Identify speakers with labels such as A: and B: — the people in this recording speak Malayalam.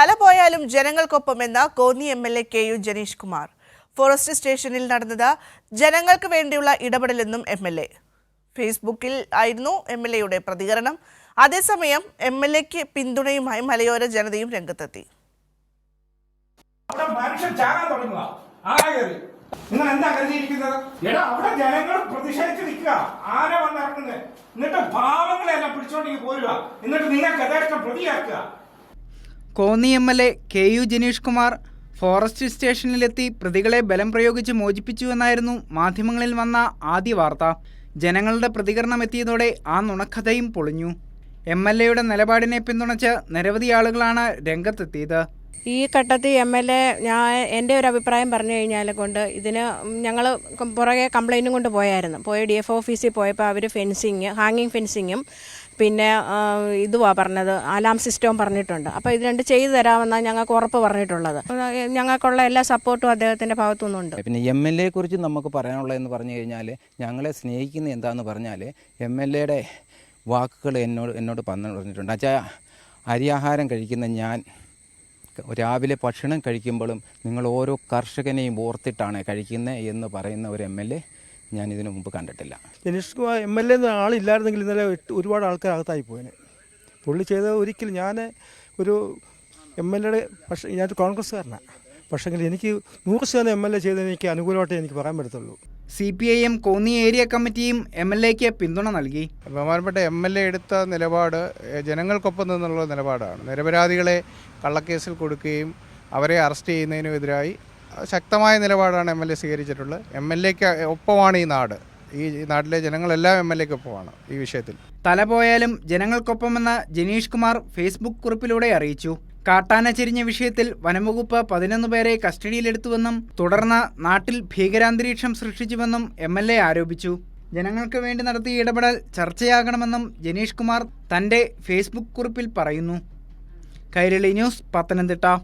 A: തല പോയാലും ജനങ്ങൾക്കൊപ്പമെന്ന Konni M L A K U Janeesh Kumar. Forest സ്റ്റേഷനിൽ നടന്നത് ജനങ്ങൾക്ക് വേണ്ടിയുള്ള ഇടപെടലെന്നും എം എൽ എ. ഫേസ്ബുക്കിൽ ആയിരുന്നു എം എൽ എയുടെ പ്രതികരണം. അതേസമയം എം എൽ എക്ക് പിന്തുണയുമായി മലയോര ജനതയും രംഗത്തെത്തി.
B: നിങ്ങൾ എന്താ കരുതിയിരിക്കുന്നത്? എടാ അവിടെ ജനങ്ങൾ പ്രതിഷേധിച്ച് നിൽക്കുക. ആന വന്നിറങ്ങുന്നത് എന്നിട്ട് പാവങ്ങളെ എല്ലാം പിടിച്ചോണ്ടെങ്കിൽ പോരുക. എന്നിട്ട് നിങ്ങൾക്ക് യഥേഷ്ടം പ്രതിയാക്കുക.
C: Konni M L A K U Jenish Kumar forest സ്റ്റേഷനിലെത്തി പ്രതികളെ ബലം പ്രയോഗിച്ച് മോചിപ്പിച്ചുവെന്നായിരുന്നു മാധ്യമങ്ങളിൽ വന്ന ആദ്യ വാർത്ത. ജനങ്ങളുടെ പ്രതികരണം എത്തിയതോടെ ആ നുണക്കഥയും പൊളിഞ്ഞു. എം എൽ എയുടെ നിലപാടിനെ പിന്തുണച്ച് നിരവധി ആളുകളാണ് രംഗത്തെത്തിയത്.
D: ഈ ഘട്ടത്തിൽ എം എൽ എ ഞാൻ എന്റെ ഒരു അഭിപ്രായം പറഞ്ഞു കഴിഞ്ഞാൽ കൊണ്ട് ഇതിന് ഞങ്ങൾ പുറകെ കംപ്ലൈന്റും കൊണ്ട് പോയായിരുന്നു. പോയി ഡി എഫ് ഓഫീസിൽ പോയപ്പോൾ അവർ ഫെൻസിങ് ഹാങ്ങിങ് ഫെൻസിങ്ങും പിന്നെ ഇതുവാ പറഞ്ഞത് അലാം സിസ്റ്റവും പറഞ്ഞിട്ടുണ്ട്. അപ്പോൾ ഇത് രണ്ട് ചെയ്തു തരാമെന്നാണ് ഞങ്ങൾക്ക് ഉറപ്പ് പറഞ്ഞിട്ടുള്ളത്. ഞങ്ങൾക്കുള്ള എല്ലാ സപ്പോർട്ടും അദ്ദേഹത്തിന്റെ ഭാഗത്തുനിന്നുണ്ട്.
E: പിന്നെ എം എൽ എയെ കുറിച്ച് നമുക്ക് പറയാനുള്ളതെന്ന് പറഞ്ഞു കഴിഞ്ഞാൽ ഞങ്ങളെ സ്നേഹിക്കുന്ന എന്താണെന്ന് പറഞ്ഞാൽ എം എൽ എയുടെ വാക്കുകൾ എന്നോട് എന്നോട് പറഞ്ഞു പറഞ്ഞിട്ടുണ്ട്. അച്ഛാ അരിയാഹാരം കഴിക്കുന്ന ഞാൻ രാവിലെ ഭക്ഷണം കഴിക്കുമ്പോഴും നിങ്ങൾ ഓരോ കർഷകനെയും ഓർത്തിട്ടാണ് കഴിക്കുന്നത് എന്ന് പറയുന്ന ഒരു എം എൽ എ ഞാൻ ഇതിനു മുമ്പ് കണ്ടിട്ടില്ല.
F: Jenish Kumar M L A എന്ന ആളില്ലായിരുന്നെങ്കിൽ ഇന്നലെ ഒരുപാട് ആൾക്കാർ അകത്തായി പോയേനെ. പുള്ളി ചെയ്ത ഒരിക്കലും ഞാൻ ഒരു എം എൽ എയുടെ പക്ഷേ ഞാൻ കോൺഗ്രസ്സുകാരനാണ് പക്ഷേങ്കിൽ എനിക്ക് നൂറ് ശതമാനം എം എൽ എ ചെയ്തത് എനിക്ക് അനുകൂലമായിട്ട് എനിക്ക് പറയാൻ പറ്റത്തുള്ളൂ.
C: C P I M Konni area കമ്മിറ്റിയും എം എൽ എക്ക് പിന്തുണ നൽകി.
G: ബഹുമാനപ്പെട്ട എം എൽ എ എടുത്ത നിലപാട് ജനങ്ങൾക്കൊപ്പം നിന്നുള്ള നിലപാടാണ്. നിരപരാധികളെ കള്ളക്കേസിൽ കൊടുക്കുകയും അവരെ അറസ്റ്റ് ചെയ്യുന്നതിനും എതിരായി ശക്തമായ നിലപാടാണ് എം എൽ എ സ്വീകരിച്ചിട്ടുള്ളത്. എം എൽ എക്ക് ഒപ്പമാണ് ഈ നാട്. ഈ നാട്ടിലെ ജനങ്ങളെല്ലാം എം എൽ എക്ക് ഒപ്പമാണ് ഈ വിഷയത്തിൽ.
C: തല പോയാലും ജനങ്ങൾക്കൊപ്പമെന്ന് ജനീഷ് കുമാർ ഫേസ്ബുക്ക് കുറിപ്പിലൂടെ അറിയിച്ചു. കാട്ടാന ചെരിഞ്ഞ വിഷയത്തിൽ വനംവകുപ്പ് പതിനൊന്ന് പേരെ കസ്റ്റഡിയിലെടുത്തുവെന്നും തുടർന്ന് നാട്ടിൽ ഭീകരാന്തരീക്ഷം സൃഷ്ടിച്ചുവെന്നും എം എൽ എ ആരോപിച്ചു. ജനങ്ങൾക്ക് വേണ്ടി നടത്തിയ ഇടപെടൽ ചർച്ചയാകണമെന്നും ജനീഷ് കുമാർ തന്റെ ഫേസ്ബുക്ക് കുറിപ്പിൽ പറയുന്നു. കൈരളി ന്യൂസ് പത്തനംതിട്ട.